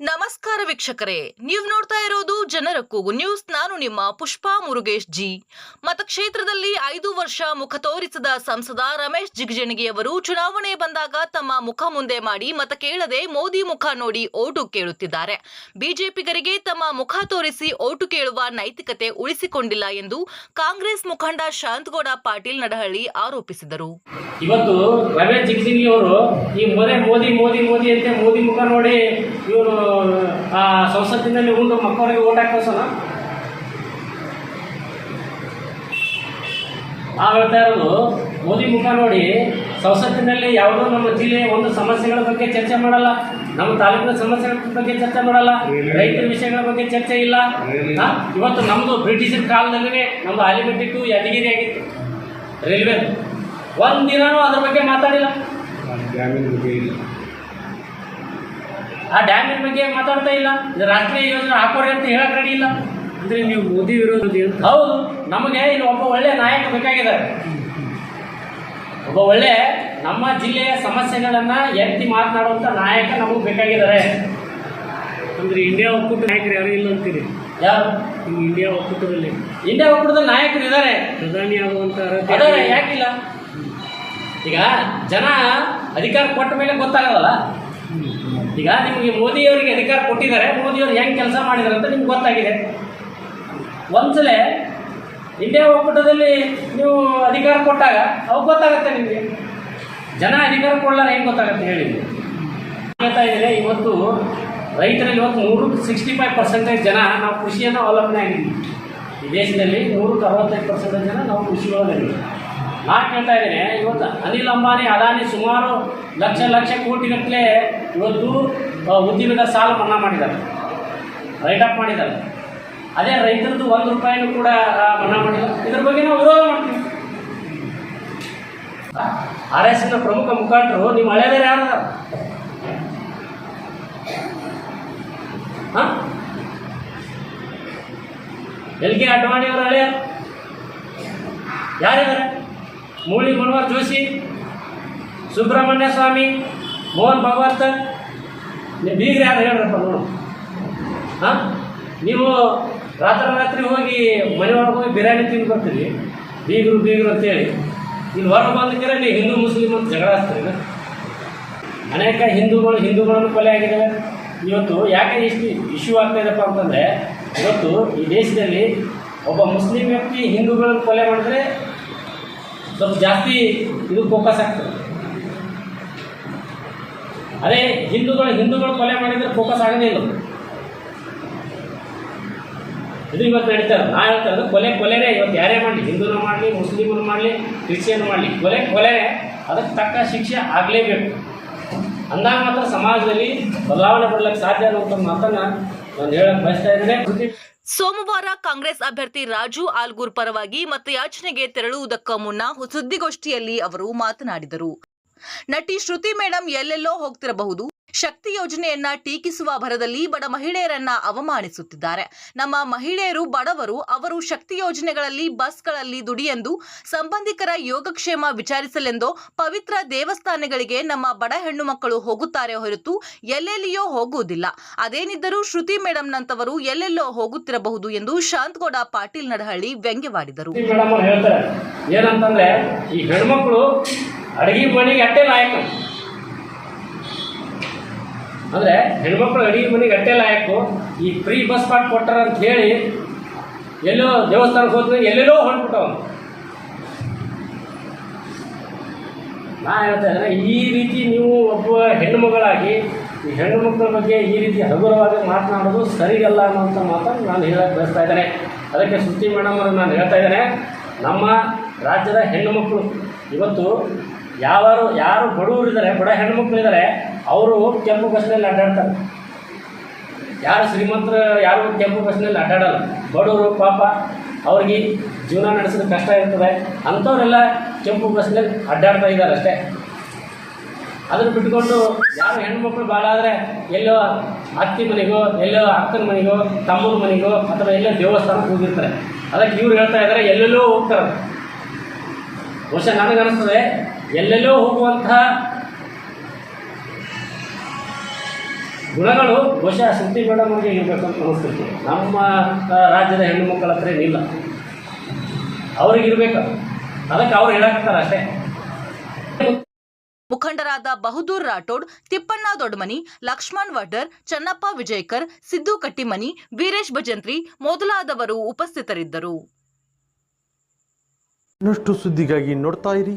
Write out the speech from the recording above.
ನಮಸ್ಕಾರ ವೀಕ್ಷಕರೇ, ನೀವು ನೋಡ್ತಾ ಇರೋದು ಜನರ ಕೂಗು ನ್ಯೂಸ್ ನಾನು ನಿಮ್ಮ ಪುಷ್ಪಾ ಮುರುಗೇಶ್ ಜಿ. ಮತಕ್ಷೇತ್ರದಲ್ಲಿ ಐದು ವರ್ಷ ಮುಖ ತೋರಿಸಿದ ಸಂಸದ ರಮೇಶ್ ಜಿಗಜಿಣಗಿಯವರು ಚುನಾವಣೆ ಬಂದಾಗ ತಮ್ಮ ಮುಖ ಮುಂದೆ ಮಾಡಿ ಮತ ಕೇಳದೆ ಮೋದಿ ಮುಖ ನೋಡಿ ಓಟು ಕೇಳುತ್ತಿದ್ದಾರೆ. ಬಿಜೆಪಿಗರಿಗೆ ತಮ್ಮ ಮುಖ ತೋರಿಸಿ ಓಟು ಕೇಳುವ ನೈತಿಕತೆ ಉಳಿಸಿಕೊಂಡಿಲ್ಲ ಎಂದು ಕಾಂಗ್ರೆಸ್ ಮುಖಂಡ ಶಾಂತಗೌಡ ಪಾಟೀಲ್ ನಡಹಳ್ಳಿ ಆರೋಪಿಸಿದರು. ಇವತ್ತು ರಮೇಶ್ ಜಿಗಜಿಣಗಿ ಅವರು ಈ ಮೋದಿ ಮೋದಿ ಮೋದಿ ಅಂತ ಮೋದಿ ಮುಖ ನೋಡಿ ಇವರು ಆ, ಸಂಸತ್ತಿನಲ್ಲಿ ಉಂಡು ಮಕ್ಕಳಿಗೆ ಓಟ್ ಹಾಕೋಸೋಣ ಆ ಹೇಳ್ತಾ ಮೋದಿ ಮುಖ ನೋಡಿ, ಸಂಸತ್ತಿನಲ್ಲಿ ಯಾವುದೋ ನಮ್ಮ ಜಿಲ್ಲೆಯ ಒಂದು ಸಮಸ್ಯೆಗಳ ಬಗ್ಗೆ ಚರ್ಚೆ ಮಾಡಲ್ಲ. ನಮ್ಮ ತಾಲೂಕಿನ ಸಮಸ್ಯೆಗಳ ಬಗ್ಗೆ ಚರ್ಚೆ ಮಾಡಲ್ಲ. ರೈತರ ವಿಷಯಗಳ ಬಗ್ಗೆ ಚರ್ಚೆ ಇಲ್ಲ. ಇವತ್ತು ನಮ್ಮದು ಬ್ರಿಟಿಷರ ಕಾಲದಲ್ಲೇ ನಮ್ಮದು ಆಲಿಮೆಟ್ಟಿ ಯಾದಗಿರಿ ಆಗಿತ್ತು ರೈಲ್ವೆ. ಒಂದಿನೂ ಅದ್ರ ಬಗ್ಗೆ ಮಾತಾಡಿಲ್ಲ. ಆ ಡ್ಯಾಮಿನ ಬಗ್ಗೆ ಮಾತಾಡ್ತಾ ಇಲ್ಲ. ಇದು ರಾಷ್ಟ್ರೀಯ ಯೋಜನೆ ಹಾಕೋರಿ ಅಂತ ಹೇಳಕ್ ರೆಡಿ ಇಲ್ಲ. ಅಂದ್ರೆ ನೀವು ಮೋದಿ ವಿರೋಧಿ ಹೌದು. ನಮಗೆ ಇಲ್ಲಿ ಒಬ್ಬ ಒಳ್ಳೆ ನಾಯಕ ಬೇಕಾಗಿದ್ದಾರೆ. ಒಬ್ಬ ಒಳ್ಳೆ ನಮ್ಮ ಜಿಲ್ಲೆಯ ಸಮಸ್ಯೆಗಳನ್ನ ಎತ್ತಿ ಮಾತನಾಡುವಂತ ನಾಯಕ ನಮಗೆ ಬೇಕಾಗಿದ್ದಾರೆ. ಅಂದ್ರೆ ಇಂಡಿಯಾ ಒಕ್ಕೂಟ ನಾಯಕರು ಯಾರು ಇಲ್ಲ ಅಂತೀರಿ? ಯಾರು? ಇಂಡಿಯಾ ಒಕ್ಕೂಟದಲ್ಲಿ. ಇಂಡಿಯಾ ಒಕ್ಕೂಟದಲ್ಲಿ ನಾಯಕರು ಇದ್ದಾರೆ. ಪ್ರಧಾನಿ ಆಗುವಂತ ಯಾಕಿಲ್ಲ? ಈಗ ಜನ ಅಧಿಕಾರ ಕೊಟ್ಟ ಮೇಲೆ ಗೊತ್ತಾಗಲ್ಲ. ಈಗ ನಿಮಗೆ ಮೋದಿಯವರಿಗೆ ಅಧಿಕಾರ ಕೊಟ್ಟಿದ್ದಾರೆ, ಮೋದಿಯವರು ಹೆಂಗೆ ಕೆಲಸ ಮಾಡಿದ್ದಾರೆ ಅಂತ ನಿಮ್ಗೆ ಗೊತ್ತಾಗಿದೆ. ಒಂದ್ಸಲ ಇಂಡಿಯಾ ಒಕ್ಕೂಟದಲ್ಲಿ ನೀವು ಅಧಿಕಾರ ಕೊಟ್ಟಾಗ ಅವಾಗ ಗೊತ್ತಾಗುತ್ತೆ ನಿಮಗೆ. ಜನ ಅಧಿಕಾರ ಕೊಡಲಾರ ಹೆಂಗೆ ಗೊತ್ತಾಗುತ್ತೆ ಹೇಳಿ. ಹೇಳ್ತಾ ಇದ್ದಾರೆ, ಇವತ್ತು ರೈತರಲ್ಲಿ ಇವತ್ತು ನೂರಕ್ಕೆ ಸಿಕ್ಸ್ಟಿ ಫೈವ್ ಪರ್ಸೆಂಟೇಜ್ ಜನ ನಾವು ಕೃಷಿಯನ್ನು ಅವಲಂಬನೆ ಆಗಿದ್ದೀವಿ. ಈ ದೇಶದಲ್ಲಿ ನೂರಕ್ಕೆ ಅರವತ್ತೈದು ಪರ್ಸೆಂಟೇಜ್ ಜನ ನಾವು ಕೃಷಿ ಒಳಗಿದ್ದೀವಿ ನಾನು ಕೇಳ್ತಾ ಇದ್ದೇನೆ, ಇವತ್ತು ಅನಿಲ್ ಅಂಬಾನಿ, ಅದಾನಿ ಸುಮಾರು ಲಕ್ಷ ಲಕ್ಷ ಕೋಟಿಗಟ್ಟಲೆ ಇವತ್ತು ಉದ್ಯಮದ ಸಾಲ ಮನ್ನಾ ಮಾಡಿದ್ದಾರೆ. ರೈಟ್ ಅಪ್ ಮಾಡಿದ್ದಾರೆ. ಅದೇ ರೈತರದ್ದು ಒಂದು ರೂಪಾಯಿನೂ ಕೂಡ ಮನ್ನಾ ಮಾಡಿಲ್ಲ. ಇದ್ರ ಬಗ್ಗೆ ನಾವು ವಿರೋಧ ಮಾಡ್ತೀವಿ. ಆರ್ ಎಸ್ ಎಸ್ನ ಪ್ರಮುಖ ಮುಖಂಡರು, ನಿಮ್ಮ ಹಳೆಯವರು ಯಾರು? ಹಾಂ? ಎಲ್ ಕೆ ಅಡ್ವಾಣಿ ಅವರು ಹಳೆಯ ಯಾರಿದ್ದಾರೆ? ಮೂಳಿ ಮನೋಹರ್ ಜೋಶಿ, ಸುಬ್ರಹ್ಮಣ್ಯ ಸ್ವಾಮಿ, ಮೋಹನ್ ಭಗವತ್. ನೀವು ಬೀಗ್ರ ಯಾರು ಹೇಳ್ರಪ್ಪ ನೋಡು. ಹಾಂ? ನೀವು ರಾತ್ರಿ ರಾತ್ರಿ ಹೋಗಿ ಮನೆಯೊಳಗೆ ಹೋಗಿ ಬಿರಿಯಾನಿ ತಿಂದು ಬರ್ತೀರಿ. ಬೀಗರು ಬೀಗರು ಅಂತೇಳಿ. ಇಲ್ಲಿ ಹೊರಗೆ ಬಂದಿದ್ದೀರ ನೀವು ಹಿಂದೂ, ಮುಸ್ಲಿಮ್ ಅಂತ ಜಗಳ ಹಚ್ತೀರಿ ಅನೇಕ ಹಿಂದೂಗಳು, ಹಿಂದೂಗಳನ್ನು ಕೊಲೆ ಆಗಿದ್ದಾವೆ. ಇವತ್ತು ಯಾಕೆ ಇಷ್ಟು ಇಶ್ಯೂ ಆಗ್ತಾಯಿದೆಪ್ಪ ಅಂತಂದರೆ, ಇವತ್ತು ಈ ದೇಶದಲ್ಲಿ ಒಬ್ಬ ಮುಸ್ಲಿಂ ವ್ಯಕ್ತಿ ಹಿಂದೂಗಳನ್ನು ಕೊಲೆ ಮಾಡಿದ್ರೆ ಸ್ವಲ್ಪ ಜಾಸ್ತಿ ಇದು ಫೋಕಸ್ ಆಗ್ತದೆ. ಅದೇ ಹಿಂದೂಗಳು ಹಿಂದೂಗಳು ಕೊಲೆ ಮಾಡಿದ್ರೆ ಫೋಕಸ್ ಆಗದೇ ಇಲ್ಲ. ಇದು ಇವತ್ತು ನಡೀತಾರೆ ನಾ ಹೇಳ್ತಾ ಇರೋದು ಕೊಲೆ ಕೊಲೆನೇ ಇವತ್ತು ಯಾರೇ ಮಾಡಲಿ, ಹಿಂದೂನ ಮಾಡಲಿ ಮುಸ್ಲಿಮರು ಮಾಡಲಿ, ಕ್ರಿಶ್ಚಿಯನ್ ಮಾಡಲಿ, ಕೊಲೆ ಕೊಲೆನೇ. ಅದಕ್ಕೆ ತಕ್ಕ ಶಿಕ್ಷೆ ಆಗಲೇಬೇಕು. ಅಂದಾಗ ಮಾತ್ರ ಸಮಾಜದಲ್ಲಿ ಬದಲಾವಣೆ ಪಡಲಿಕ್ಕೆ ಸಾಧ್ಯ ಅನ್ನುವಂಥ ಮಾತನ್ನು ನಾನು ಹೇಳಕ್ಕೆ ಬಯಸ್ತಾ ಇದ್ದೇನೆ. ಸೋಮವಾರ ಕಾಂಗ್ರೆಸ್ ಅಭ್ಯರ್ಥಿ ರಾಜು ಆಲ್ಗೂರ್ ಪರವಾಗಿ ಮತಯಾಚನೆಗೆ ತೆರಳುವುದಕ್ಕ ಮುನ್ನ ಸುದ್ದಿಗೋಷ್ಠಿಯಲ್ಲಿ ಅವರು ಮಾತನಾಡಿದರು. ನಟಿ ಶ್ರುತಿ ಮೇಡಂ ಎಲ್ಲೆಲ್ಲೋ ಹೋಗ್ತಿರಬಹುದು. ಶಕ್ತಿ ಯೋಜನೆಯನ್ನ ಟೀಕಿಸುವ ಭರದಲ್ಲಿ ಬಡ ಮಹಿಳೆಯರನ್ನ ಅವಮಾನಿಸುತ್ತಿದ್ದಾರೆ. ನಮ್ಮ ಮಹಿಳೆಯರು, ಬಡವರು ಅವರು ಶಕ್ತಿ ಯೋಜನೆಗಳಲ್ಲಿ, ಬಸ್ಗಳಲ್ಲಿ ದುಡಿಯೆಂದು ಸಂಬಂಧಿಕರ ಯೋಗಕ್ಷೇಮ ವಿಚಾರಿಸಲೆಂದು, ಪವಿತ್ರ ದೇವಸ್ಥಾನಗಳಿಗೆ ನಮ್ಮ ಬಡ ಹೆಣ್ಣು ಮಕ್ಕಳು ಹೋಗುತ್ತಾರೆ ಹೊರತು ಎಲ್ಲೆಲ್ಲಿಯೋ ಹೋಗುವುದಿಲ್ಲ. ಅದೇನಿದ್ದರೂ ಶ್ರುತಿ ಮೇಡಂನಂತವರು ಎಲ್ಲೆಲ್ಲೋ ಹೋಗುತ್ತಿರಬಹುದು ಎಂದು ಶಾಂತಗೌಡ ಪಾಟೀಲ್ ನಡಹಳ್ಳಿ ವ್ಯಂಗ್ಯವಾಡಿದರು. ಈ ಹೆಣ್ಮಕ್ಳು ಅಡಿಗೆ ಮನೆಗೆ ಅಟ್ಟೆ ಲಾಯಕ ಅಂದ್ರೆ ಹೆಣ್ಮಕ್ಳು ಅಡಿಗೆ ಮನೆಗೆ ಅಟ್ಟೆ ಲಾಯಕು ಈ ಫ್ರೀ ಬಸ್ ಪಾಟ್ ಕೊಟ್ಟಾರ ಅಂತ ಹೇಳಿ ಎಲ್ಲೋ ದೇವಸ್ಥಾನಕ್ಕೆ ಹೋದ್ರೆ ಎಲ್ಲೆಲ್ಲೋ ಹೊಂಟ್ಬಿಟ್ಟವ ನಾ ಹೇಳ್ತಾ ಇದ್ದೇನೆ, ಈ ರೀತಿ ನೀವು ಒಬ್ಬ ಹೆಣ್ಣು ಮಗಳಾಗಿ ಈ ಹೆಣ್ಣು ಮಕ್ಕಳ ಬಗ್ಗೆ ಈ ರೀತಿ ಹಗುರವಾಗಿ ಮಾತನಾಡೋದು ಸರಿಯಲ್ಲ ಅನ್ನೋಂಥ ಮಾತನ್ನು ನಾನು ಹೇಳಕ್ಕೆ ಬಯಸ್ತಾ ಇದ್ದೇನೆ. ಅದಕ್ಕೆ ಸುದ್ದಿ ಮೇಡಮ್ ಅವರು ನಾನು ಹೇಳ್ತಾ ಇದ್ದೇನೆ, ನಮ್ಮ ರಾಜ್ಯದ ಹೆಣ್ಣು ಮಕ್ಕಳು ಇವತ್ತು ಯಾರು ಯಾರು ಬಡವರು ಇದ್ದಾರೆ ಬಡ ಹೆಣ್ಮಕ್ಳು ಇದ್ದಾರೆ ಅವರು ಕೆಂಪು ಬಸ್ನಲ್ಲಿ ಅಡ್ಡಾಡ್ತಾರೆ. ಯಾರು ಶ್ರೀಮಂತರು, ಯಾರು ಕೆಂಪು ಬಸ್ನಲ್ಲಿ ಅಡ್ಡಾಡಲ್ಲ. ಬಡವರು ಪಾಪ, ಅವ್ರಿಗೆ ಜೀವನ ನಡೆಸೋದು ಕಷ್ಟ ಇರ್ತದೆ. ಅಂಥವರೆಲ್ಲ ಕೆಂಪು ಬಸ್ನಲ್ಲಿ ಅಡ್ಡಾಡ್ತಾ ಇದ್ದಾರೆ ಅಷ್ಟೇ. ಅದನ್ನು ಬಿಟ್ಕೊಂಡು ಯಾರು ಹೆಣ್ಮಕ್ಳು ಭಾಳ ಆದರೆ ಎಲ್ಲೋ ಅತ್ತಿ ಮನೆಗೋ, ಎಲ್ಲೋ ಅಕ್ಕನ ಮನೆಗೋ, ತಮ್ಮನ ಮನೆಗೋ ಅಥವಾ ಎಲ್ಲೋ ದೇವಸ್ಥಾನಕ್ಕೆ ಹೋಗಿರ್ತಾರೆ. ಅದಕ್ಕೆ ಇವ್ರು ಹೇಳ್ತಾ ಇದ್ದಾರೆ, ಎಲ್ಲೆಲ್ಲೋ ಹೋಗ್ತಾರೆ. ಬಹುಶಃ ನನಗನ್ನಿಸ್ತದೆ ಎಲ್ಲೆಲ್ಲೋ ಹೋಗುವಂತಹ ಗುಣಗಳು ಬಹುಶಃ ಶ್ರುತಿ ಮೇಡಮ್ ಅವ್ರಿಗೆ ಇರಬೇಕು ಅಂತ ಅನಿಸ್ತೈತಿ. ನಮ್ಮ ರಾಜ್ಯದ ಹೆಣ್ಣು ಮಕ್ಕಳ ಹತ್ರ ಏನಿಲ್ಲ. ಅವ್ರಿಗಿರ್ಬೇಕು ಅದಕ್ಕೆ ಅವ್ರು ಹೇಳಕತ್ತಾರ ಅಷ್ಟೇ. ಮುಖಂಡರಾದ ಬಹದ್ದೂರ್ ರಾಠೋಡ್ ತಿಪ್ಪಣ್ಣ ದೊಡ್ಮನಿ ಲಕ್ಷ್ಮಣ್ ವಡ್ಡರ್ ಚನ್ನಪ್ಪ ವಿಜಯಕರ್ ಸಿದ್ದು ಕಟ್ಟಿಮನಿ ವೀರೇಶ್ ಭಜಂತ್ರಿ ಮೊದಲಾದವರು ಉಪಸ್ಥಿತರಿದ್ದರು. ಇನ್ನಷ್ಟು ಸುದ್ದಿಗಾಗಿ ನೋಡ್ತಾ ಇರಿ.